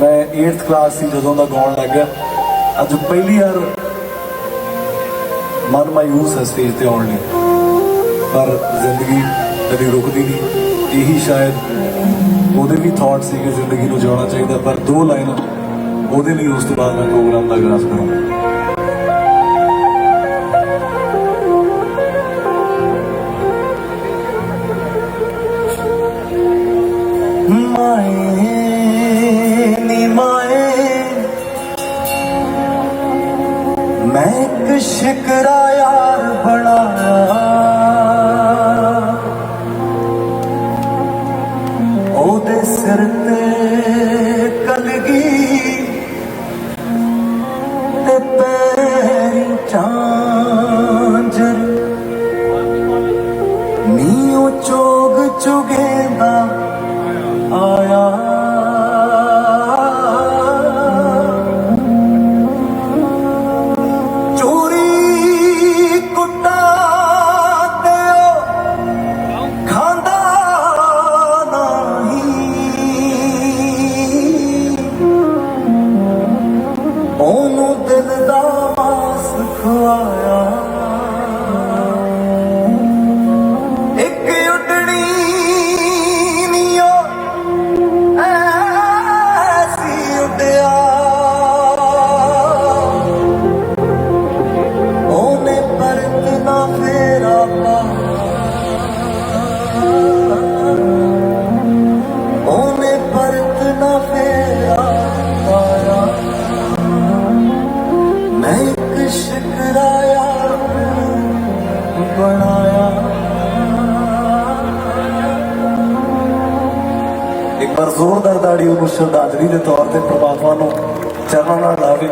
ਮੈਂ 8th class ਸੀ ਜਦੋਂ ਦਾ ਗਾਉਣ ਲੱਗਾ ਅੱਜ ਪਹਿਲੀ ਵਾਰ ਮਨ ਮਾਯੂਸ ਹੈ ਸਟੇਜ ਤੇ ਆਉਣ ਲਈ। ਪਰ ਜ਼ਿੰਦਗੀ ਕਦੀ ਰੁਕਦੀ ਨਹੀਂ। ਇਹੀ ਸ਼ਾਇਦ ਉਹਦੇ ਵੀ ਥਾਟ ਸੀ ਕਿ ਜ਼ਿੰਦਗੀ ਨੂੰ ਜਿਉਣਾ ਚਾਹੀਦਾ, ਪਰ ਦੋ ਲਾਈਨ ਉਹਦੇ ਲਈ ਉਸ ਤੋਂ ਬਾਅਦ ਮੈਂ ਪ੍ਰੋਗਰਾਮ ਦਾ ਆਗਾਜ਼ ਕਰਾਂ ਮਾਏ ਮੈਂ ਇੱਕ ਸ਼ਿਕਰਾ ਯਾਰ ਬਣਾਇਆ ਉਹਦੇ ਸਿਰ ਤੇ ਕਲਗੀ ਤੇ ਪੈਰੀ ਚਾਂਜਰ। ਨੀਓ ਚੋਗ ਚੁਗੇਂਦਾ। ਉਹਨੂੰ ਦਿਲ ਦਾ ਮਾਸ ਖਵਾਇਆ ਇੱਕ ਉੱਡਣੀ ਨੀ ਉਹ ਐਸੀ ਉੱਡਿਆ। ਉਹਨੇ ਪਰਤ ਨਾ ਫੇਰਾ ਉਹਨੇ ਪਰਤ ਬਣਾਇਆ। ਇੱਕ ਵਾਰ ਜ਼ੋਰਦਾਰ ਦਾੜੀ ਉਹਨੂੰ ਸ਼ਰਧਾਂਜਲੀ ਦੇ ਤੌਰ ਤੇ ਪ੍ਰਮਾਤਮਾ ਨੂੰ ਚਰਨਾਂ ਨਾਲ ਲਾਵੇ।